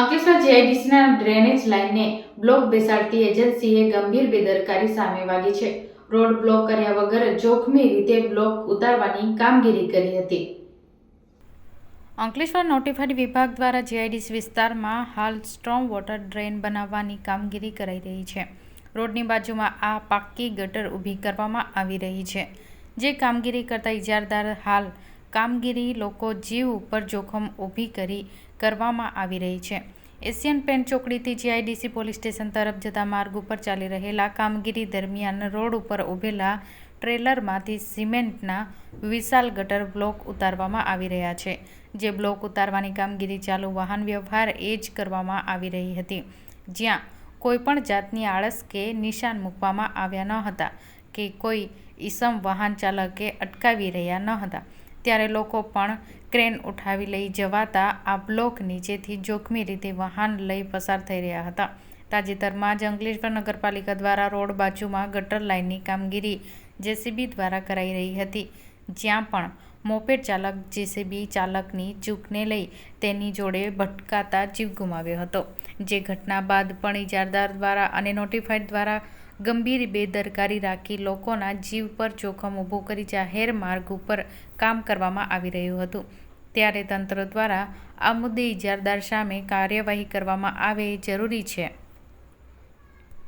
અંકલેશ્વર જીઆઈડીસીના ડ્રેનેજ લાઇનને બ્લોક બેસાડતી એજન્સીએ ગંભીર બેદરકારી સામે વાગી છે. રોડ બ્લોક કર્યા વગર જોખમી રીતે બ્લોક ઉતારવાની કામગીરી કરી હતી. અંકલેશ્વર નોટિફાઈડ વિભાગ દ્વારા જીઆઈડીસી વિસ્તારમાં હાલ સ્ટ્રોંગ વોટર ડ્રેન બનાવવાની કામગીરી કરાઈ રહી છે. રોડની બાજુમાં આ પાક્કી ગટર ઊભી કરવામાં આવી રહી છે. જે કામગીરી કરતા ઇજારદાર હાલ કામગીરી, લોકો જીવ ઉપર જોખમ ઊભી કરી કરવામાં આવી રહી છે. એશિયન પેન્ટ ચોકડીથી જીઆઈડીસી પોલીસ સ્ટેશન તરફ જતા માર્ગ ઉપર ચાલી રહેલા કામગીરી દરમિયાન રોડ ઉપર ઊભેલા ટ્રેલરમાંથી સિમેન્ટના વિશાલ ગટર બ્લોક ઉતારવામાં આવી રહ્યા છે. જે બ્લોક ઉતારવાની કામગીરી ચાલુ વાહન વ્યવહાર એ જ કરવામાં આવી રહી હતી. જ્યાં કોઈપણ જાતની આળસ કે નિશાન મૂકવામાં આવ્યા ન હતા કે કોઈ ઈસમ વાહન ચાલકે અટકાવી રહ્યા ન હતા. ત્યારે લોકો પણ ક્રેન ઉઠાવી લઈ જવાતા આ બ્લોક નીચેથી જોખમી રીતે વાહન લઈ પસાર થઈ રહ્યા હતા. તાજેતરમાં જ અંકલેશ્વર નગરપાલિકા દ્વારા રોડ બાજુમાં ગટર લાઇનની કામગીરી જેસીબી દ્વારા કરાઈ રહી હતી. જ્યાં પણ મોપેડ ચાલક જેસીબી ચાલકની ચૂકને લઈ તેની જોડે ભટકાતા જીવ ગુમાવ્યો હતો. જે ઘટના બાદ પણ ઇજારદાર દ્વારા અને નોટિફાઈડ દ્વારા ગંભીર બેદરકારી રાખી લોકોના જીવ પર જોખમ ઊભું કરી જાહેર માર્ગ ઉપર કામ કરવામાં આવી રહ્યું હતું. ત્યારે તંત્ર દ્વારા આ મુદ્દે ઇજારદાર સામે કાર્યવાહી કરવામાં આવે જરૂરી છે.